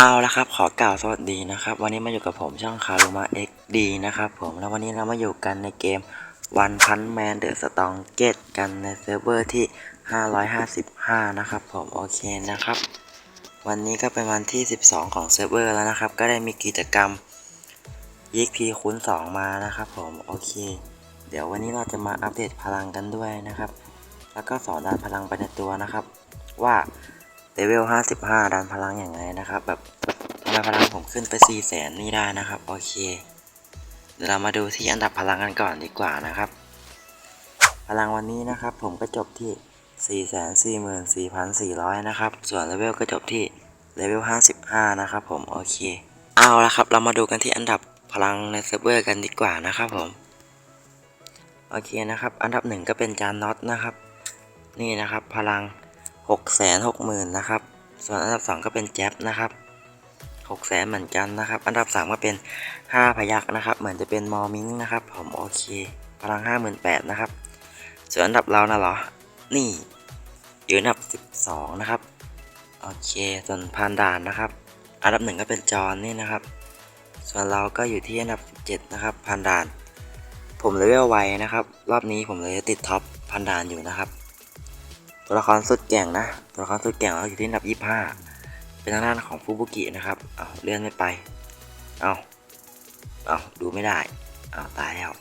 เอาละครับ ขอกล่าวสวัสดีนะครับ วันนี้มาอยู่กับผมช่องคารุมา XD นะครับผมแล้ววันนี้เรามาอยู่กันในเกม One Punch Man The Strong g e t กันในเซิร์ฟเวอร์ที่ 555 นะครับผมโอเคนะครับ วันนี้ก็เป็นวันที่ 12 ของเซิร์ฟเวอร์แล้วนะครับ ก็ได้มีกิจกรรม EXP คูณ2 มานะครับผมโอเค เดี๋ยววันนี้เราจะมาอัปเดตพลังกันด้วยนะครับ แล้วก็สอนดันพลังไปในตัวนะครับ ว่า เลเวล55 ดันพลังอย่างไรนะครับ แบบทำไมพลังผมขึ้นไป 4 0 0แสนนี่ได้นะครับ โอเค เดี๋ยวเรามาดูที่อันดับพลังกันก่อนดีกว่านะครับ พลังวันนี้นะครับ ผมก็จบที่ 444,400 นะครับ ส่วนเลเวลก็จบที่เลเวล55 นะครับผม โอเค เอาละครับ เรามาดูกันที่อันดับพลังในเซิร์ฟเวอร์กันดีกว่านะครับผม โอเคนะครับ อันดับหนึ่งก็เป็นจานน็อตนะครับ นี่นะครับ พลัง 6 6 0 0 0 0 นะครับ ส่วนอันดับ 2 ก็เป็นแจ๊บนะครับ6 0 0 0 0เหมือนกันนะครับ อันดับ 3 ก็เป็น 5 พยักนะครับ เหมือนจะเป็นมอมิงนะครับ ผมโอเค พลัง 58,000นะครับ ส่วนอันดับเรานะเหรอ นี่อยู่อันดับ 12 นะครับ โอเค ส่วนพานด่านนะครับ อันดับหนึ่งก็เป็นจอนนี่นะครับ ส่วนเราก็อยู่ที่อันดับ 17 นะครับพานด่าน ผมเลเวลไวนะครับ รอบนี้ผมเลยติดท็อปพันดานอยู่นะครับ ตัวละครสุดแก่งนะ ตัวละครสุดแก่งเราอยู่ที่อันดับ 25 เป็นทางด้านของฟูบุกินะครับ เอาเลื่อนไม่ไป เอาเอาดูไม่ได้ เอาตายแล้ว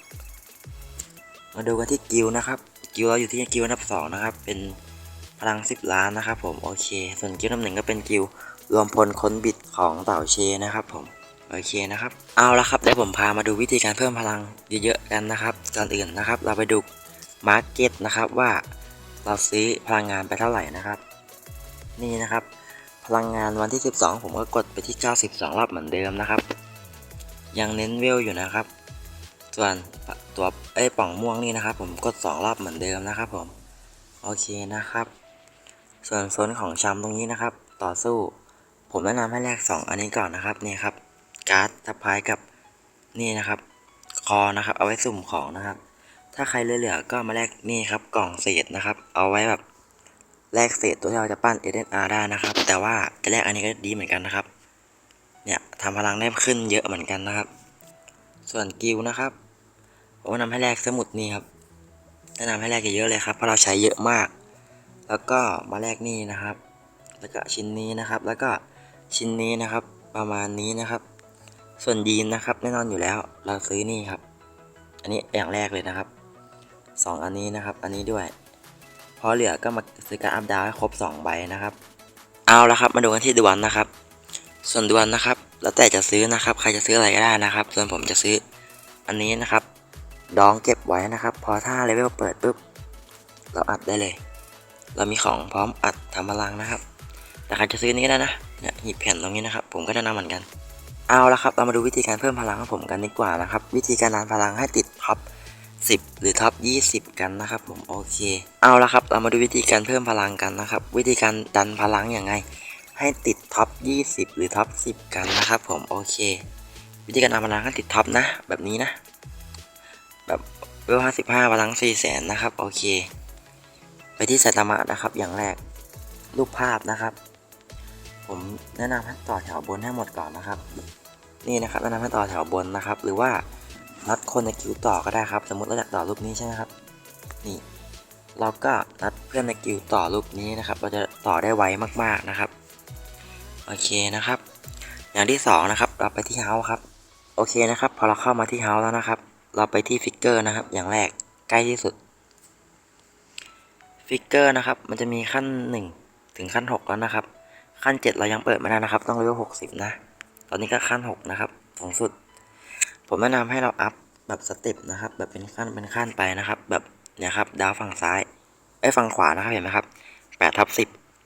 มาดูกันที่กิลนะครับ กิลเราอยู่ที่กิลอันดับ 2 นะครับ เป็นพลัง 10 ล้านนะครับผม โอเค ส่วนกิลอันดับหนึ่งก็เป็นกิลรวมพลค้นบิดของเต่าเชนะครับผมโอเคนะครับ เอาละครับเดี๋ยวผมพามาดูวิธีการเพิ่มพลังเยอะๆกันนะครับก่อนอื่นนะครับ เราไปดูมาร์เก็ตนะครับว่า เราซื้อพลังงานไปเท่าไหร่นะครับ นี่นะครับ พลังงานวันที่ 12 ผมก็กดไปที่ 92 รอบเหมือนเดิมนะครับ ยังเน้นเวลอยู่นะครับ ส่วนตัวไอ้ป่องม่วงนี่นะครับ ผมกด 2 รอบเหมือนเดิมนะครับผม โอเคนะครับ ส่วนโซนของชามตรงนี้นะครับ ต่อสู้ ผมแนะนำให้แลก2 อันนี้ก่อนนะครับนี่ครับ การ์ดสะพายกับนี่นะครับ คอนะครับ เอาไว้สุ่มของนะครับ ถ้าใครเหลือๆก็มาแลกนี่ครับกล่องเศษนะครับ เอาไว้แบบแลกเศษตัวที่เราจะปั้น SNR ได้นะครับ แต่ว่าจะแลกอันนี้ก็ดีเหมือนกันนะครับ เนี่ยทำพลังได้ขึ้นเยอะเหมือนกันนะครับ ส่วนกิลนะครับผมแนะนำให้แลกสมุดนี่ครับแนะนำให้แลกเยอะๆเลยครับเพราะเราใช้เยอะมาก แล้วก็มาแลกนี่นะครับ แล้วก็ชิ้นนี้นะครับ แล้วก็ชิ้นนี้นะครับ ประมาณนี้นะครับ ส่วนยีนนะครับแน่นอนอยู่แล้ว เราซื้อนี่ครับ อันนี้อย่างแรกเลยนะครับ สองอันนี้นะครับ อันนี้ด้วย พอเหลือก็มาซื้อการอัพดาวให้ครบ 2 ใบนะครับ เอาละครับ มาดูกันที่ดวนนะครับ ส่วนดวนนะครับ แล้วแต่จะซื้อนะครับ ใครจะซื้ออะไรก็ได้นะครับ ส่วนผมจะซื้ออันนี้นะครับ ดองเก็บไว้นะครับ พอถ้าเลเวลเปิดปุ๊บ เราอัดได้เลย เรามีของพร้อมอัดทำพลังนะครับ แต่ใครจะซื้อนี้ก็ได้นะ เนี่ยหีบแผ่นตรงนี้นะครับ ผมก็แนะนำเหมือนกันเอาละครับ เรามาดูวิธีการเพิ่มพลังของผมกันดีกว่านะครับ วิธีการดันพลังให้ติดท็อป 10 หรือท็อป 20 กันนะครับผมโอเค เอาละครับเรามาดูวิธีการเพิ่มพลังกันนะครับ วิธีการดันพลังอย่างไง ให้ติดท็อป 20 หรือท็อป 10 กันนะครับผมโอเค วิธีการดันพลังให้ติดท็อปนะ แบบนี้นะ แบบเวล55พลัง4แสนนะครับโอเค ไปที่ไซตามะนะครับ อย่างแรกรูปภาพนะครับ ผมแนะนำให้ต่อแถวบนให้หมดก่อนนะครับ นี่นะครับแนะนำให้ต่อแถวบนนะครับ หรือว่า นัดคนในคิวต่อก็ได้ครับ สมมติเราอยากต่อรูปนี้ใช่ไหมครับ นี่ เราก็นัดเพื่อนในคิวต่อรูปนี้นะครับ เราจะต่อได้ไวมากๆนะครับ โอเคนะครับ อย่างที่สองนะครับ เราไปที่เฮาส์ครับ โอเคนะครับ พอเราเข้ามาที่เฮาส์แล้วนะครับ เราไปที่ฟิกเกอร์นะครับ อย่างแรกใกล้ที่สุด ฟิกเกอร์นะครับ มันจะมีขั้น 1 ถึงขั้น 6 แล้วนะครับ ขั้น 7 เรายังเปิดไม่ได้นะครับ ต้องเลเวล60 นะ ตอนนี้ก็ขั้น 6 นะครับสูงสุด ผมแนะนำให้เราอัพแบบสเต็ปนะครับ แบบเป็นขั้นเป็นขั้นไปนะครับ แบบเนี่ยครับดาวฝั่งซ้ายไอ้ฝั่งขวานะครับเห็นไหมครับ8ทับ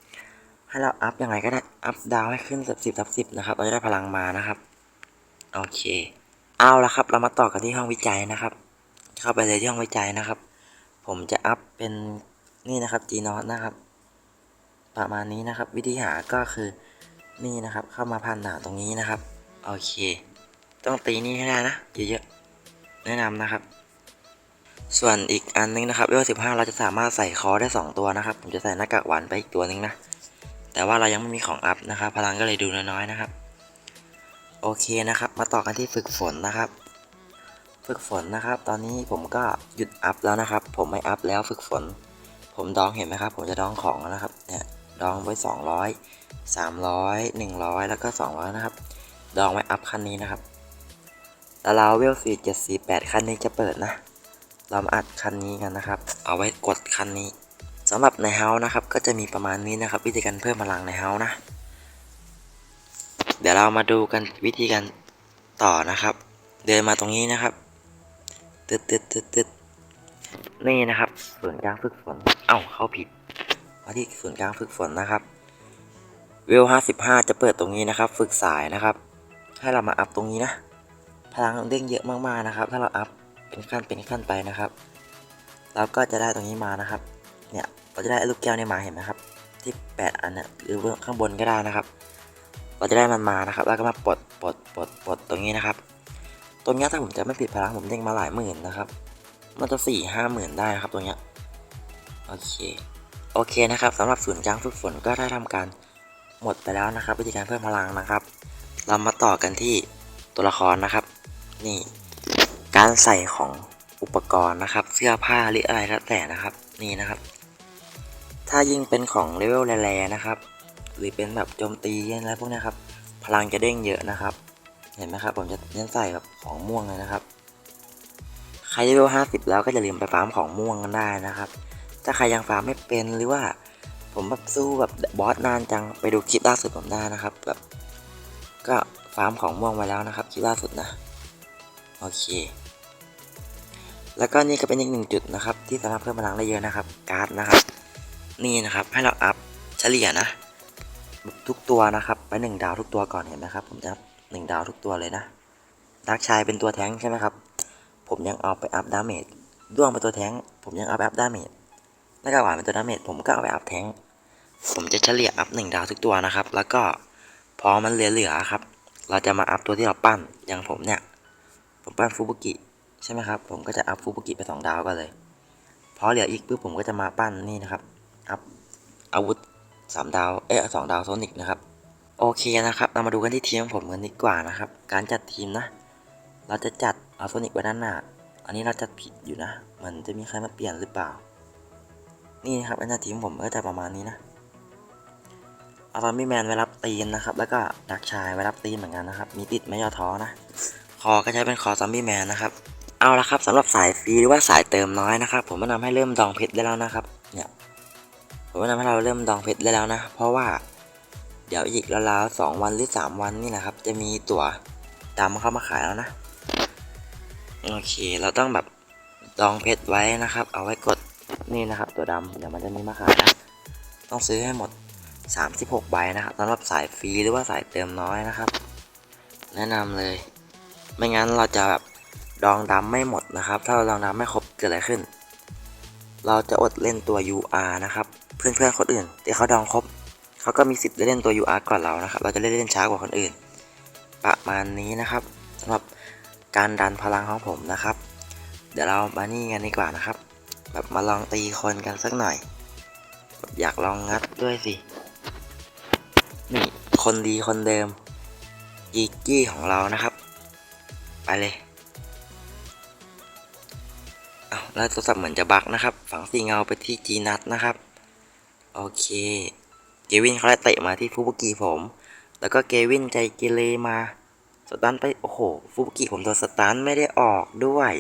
10ให้เราอัพยังไงก็ได้อัพดาวให้ขึ้น10ทับ10นะครับเราจะได้พลังมานะครับโอเค เอาละครับ เรามาต่อกันที่ห้องวิจัยนะครับ เข้าไปเลยที่ห้องวิจัยนะครับ ผมจะอัพเป็นนี่นะครับ G n o t นะครับ ประมาณนี้นะครับ วิธีหาก็คือนี่นะครับ เข้ามาผ่านด่าตรงนี้นะครับโอเค ต้องตีนี่ให้ได้นะเยอะๆแนะนำนะครับ ส่วนอีกอันนึงนะครับเวลสิบห้าเราจะสามารถใส่คอได้ 2 ตัวนะครับ ผมจะใส่หน้ากากหวานไปอีกตัวนึงนะ แต่ว่าเรายังไม่มีของอัพนะครับ พลังก็เลยดูน้อยๆนะครับ โอเคนะครับ มาต่อกันที่ฝึกฝนนะครับ ฝึกฝนนะครับ ตอนนี้ผมก็หยุดอัพแล้วนะครับ ผมไม่อัพแล้วฝึกฝน ผมดองเห็นไหมครับ ผมจะดองของแล้วนะครับเนี่ยดองไว้200 300 100 แล้วก็ 200 นะครับ ดองไว้อัพคันนี้นะครับ เราเวล4 7 4 8คันนี้จะเปิดนะ เรามาอัดคันนี้กันนะครับ เอาไว้กดคันนี้สำหรับในเฮาส์นะครับ ก็จะมีประมาณนี้นะครับ วิธีการเพิ่มพลังในเฮาส์นะ เดี๋ยวเรามาดูกันวิธีการต่อนะครับ เดินมาตรงนี้นะครับตึ๊ดตึ๊ดตึ๊ดตึ๊ดนี่นะครับศูนกลางฝึกฝน เอ้าเข้าผิดมาที่ศูนกลางฝึกฝนนะครับเวล55จะเปิดตรงนี้นะครับ ฝึกสายนะครับ ให้เรามาอัพตรงนี้นะ พลังเด้งเยอะมากๆนะครับ ถ้าเราอัพเป็นขั้นเป็นขั้นไปนะครับ เราก็จะได้ตรงนี้มานะครับ เนี่ยเราจะได้ลูกแก้วเนี่ยมาเห็นไหมครับ ที่ 8 อันเนี่ยหรือข้างบนก็ได้นะครับ เราจะได้มันมานะครับ แล้วก็มาปลดปลดปลดปลดตรงนี้นะครับ ตรงเนี้ยถ้าผมจะไม่ผิดพลังผมเด้งมาหลายหมื่นนะครับ มันจะสี่ห้าหมื่นได้นะครับตรงเนี้ยโอเค โอเคนะครับสำหรับศูนย์กลางฝึกฝนก็ได้ทำการหมดไปแล้วนะครับ วิธีการเพิ่มพลังนะครับ เรามาต่อกันที่ ตัวละครนะครับ นี่ การใส่ของอุปกรณ์นะครับ เสื้อผ้าหรืออะไรแล้วแต่นะครับ นี่นะครับ ถ้ายิ่งเป็นของเลเวลแรงๆนะครับ หรือเป็นแบบโจมตีอะไรพวกนี้ครับ พลังจะเด้งเยอะนะครับ เห็นไหมครับ ผมจะเน้นใส่แบบของม่วงเลยนะครับใครเลเวล50 แล้วก็อย่าลืมไปฟาร์มของม่วงกันได้นะครับ ถ้าใครยังฟาร์มไม่เป็นหรือว่า ผมแบบสู้แบบบอสนานจังไปดูคลิปล่าสุดผมได้นะครับแบบก็ ฟาร์มของม่วงไว้แล้วนะครับคลิปล่าสุดนะ โอเค แล้วก็นี่ก็เป็นอีกหนึ่งจุดนะครับ ที่สามารถเพิ่มพลังได้เยอะนะครับ การ์ดนะครับ นี่นะครับให้เราอัพเฉลี่ยนะ ทุกตัวนะครับ ไปหนึ่งดาวทุกตัวก่อนเห็นไหมครับ ผมจะหนึ่งดาวทุกตัวเลยนะดักชายเป็นตัวแท้งใช่ไหมครับ ผมยังเอาไปอัพดาเมจด้วงเป็นตัวแท้ง ผมยังเอาไปอัพดาเมจนักกาหวานเป็นตัวดาเมจผมก็เอาไปอัพแท้ง ผมจะเฉลี่ยอัพหนึ่งดาวทุกตัวนะครับ แล้วก็พอมันเหลือๆครับ เราจะมาอัพตัวที่เราปั้น อย่างผมเนี่ย ผมปั้นฟูบุกิใช่ไหมครับ ผมก็จะอัพฟูบุกิไปสองดาวก็เลย พอเหลืออีกปุ๊บผมก็จะมาปั้นนี่นะครับ อัพอาวุธสามดาว เอ๊ะสองดาวโซนิกนะครับ โอเคนะครับ เรามาดูกันที่ทีมของผมกันดีกว่านะครับ การจัดทีมนะ เราจะจัดเอาโซนิกไว้ด้านหน้า อันนี้เราจัดผิดอยู่นะ มันจะมีใครมาเปลี่ยนหรือเปล่า นี่นะครับอันนี้ทีมผมก็จะประมาณนี้นะ อาซอมบี้แมนไว้รับตีนนะครับ แล้วก็ดักชายไว้รับตีนเหมือนกันนะครับ มีติดไม่ย่อท้อนะ คอก็ใช้เป็นคอซอมบี้แมนนะครับ เอาละครับสำหรับสายฟรีหรือว่าสายเติมน้อยนะครับ ผมแนะนำให้เริ่มดองเพชรได้แล้วนะครับ เนี่ย ผมแนะนำให้เราเริ่มดองเพชรได้แล้วนะ เพราะว่าเดี๋ยวอีกราวๆสองวันหรือสามวันนี่นะครับ จะมีตั๋วดำเข้ามาขายแล้วนะ โอเค เราต้องแบบดองเพชรไว้นะครับ เอาไว้กดนี่นะครับ ตัวดำเดี๋ยวมันจะมีมาขายนะต้องซื้อให้หมด 36 ใบนะครับสำหรับสายฟรีหรือว่าสายเติมน้อยนะครับ แนะนำเลย ไม่งั้นเราจะแบบดองดำไม่หมดนะครับ ถ้าเราดองดำไม่ครบเกิดอะไรขึ้น เราจะอดเล่นตัว UR นะครับ เพื่อนๆคนอื่นที่เขาดองครบเขาก็มีสิทธิ์ได้เล่นตัว UR ก่อนเรานะครับ เราจะเล่นเล่นช้ากว่าคนอื่น ประมาณนี้นะครับสำหรับการดันพลังของผมนะครับ เดี๋ยวเรามานี่กันดีกว่านะครับ แบบมาลองตีคนกันสักหน่อย อยากลองงัดด้วยสิ คนดีคนเดิมกีกี้ของเรานะครับ ไปเลยอ้าแล้วโทรศัพท์เหมือนจะบักนะครับ ฝังสีเงาไปที่จีนัทนะครับ โอเค เกวินเขาได้เตะมาที่ฟูบุกิผม แล้วก็เกวินใจเกเรมาสตันไป โอ้โห ฟูบุกิผมโดนสตันไม่ได้ออกด้วย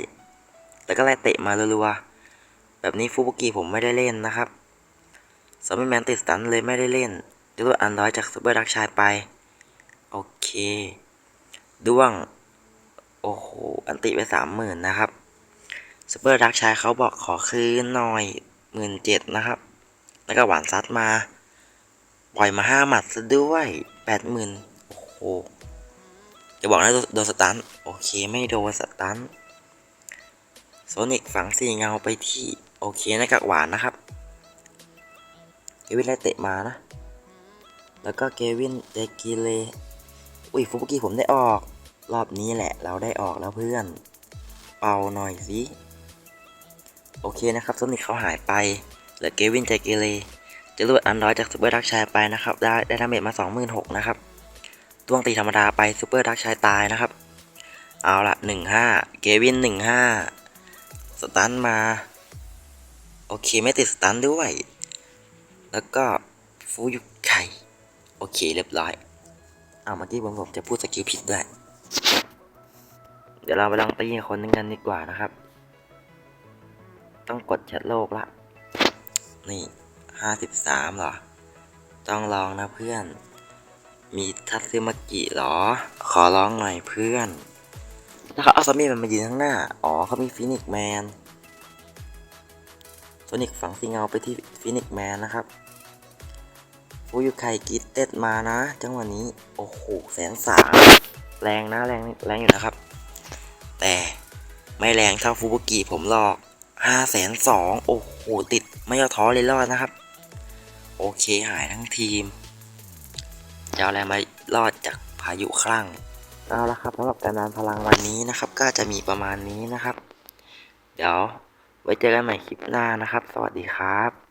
แต่ก็ไล่เตะมารัวๆแบบนี้ฟูบุกิผมไม่ได้เล่นนะครับซอมบี้แมนติดสตันเลยไม่ได้เล่น จะลดอันร้อยจากซูเปอร์ดักชายไป โอเค ด้วง โอ้โห อันติไปสามหมื่นนะครับซูเปอร์ดักชายเขาบอกขอคืนหน่อยหมื่นเจ็ดนะครับ แล้วก็หวานซัดมา ปล่อยมาห้าหมัดซะด้วยแปดหมื่นโอ้โหจะบอกนะโดนโดนสตัน โอเค ไม่โดนสตันโซนิกฝังสีเงาไปที่ โอเคนะกับหวานนะครับเกวินไลเตะมานะ แล้วก็เกวินเจกิเลอุ้ยฟุบุกิผมได้ออก รอบนี้แหละ เราได้ออกแล้วเพื่อน เป่าหน่อยสิโอเคนะครับโซนิกเขาหายไปเหลือเกวินเจกิเลจะรวดอันร้อยจากซูเปอร์ดักชายไปนะครับ ได้ได้ดาเมจมา 26,000นะครับดวงตีธรรมดาไปซูเปอร์ดักชายตายนะครับ เอาละหนึ่งห้าเกวินหนึ่งห้าสตันมา โอเคไม่ติดสตันด้วย แล้วก็ฟูยุ โอเคเรียบร้อยเอาเมื่อกี้ผมผมจะพูดสกิลผิดด้วยเดี๋ยวเราไปลองตีคนหนึงกันดีกว่านะครับ ต้องกดแชทโลกละ นี่ห้าสิบสามหรอ ต้องลองนะเพื่อน มีทัตซึมากิหรอ ขอร้องหน่อยเพื่อนแล้วเขาเอาซอมบี้มันมายืนข้างหน้า อ๋อเขามีฟินิกแมนโซนิกฝังสีเงาไปที่ฟินิกแมนนะครับ ฟูยุไคกิตเต็ดมานะ จังหวะนี้ โอ้โหแสนสามแรงนะ แรงแรงอยู่นะครับ แต่ไม่แรงเท่าฟูบุกิผมหรอกห้าแสนสองโอ้โห ติดไม่ย่อท้อเลยรอดนะครับ โอเคหายทั้งทีมจะเอาอะไรมารอดจากพายุคลั่งเอาละครับสำหรับการดานพลังวันนี้นะครับ ก็จะมีประมาณนี้นะครับ เดี๋ยวไว้เจอกันใหม่คลิปหน้านะครับ สวัสดีครับ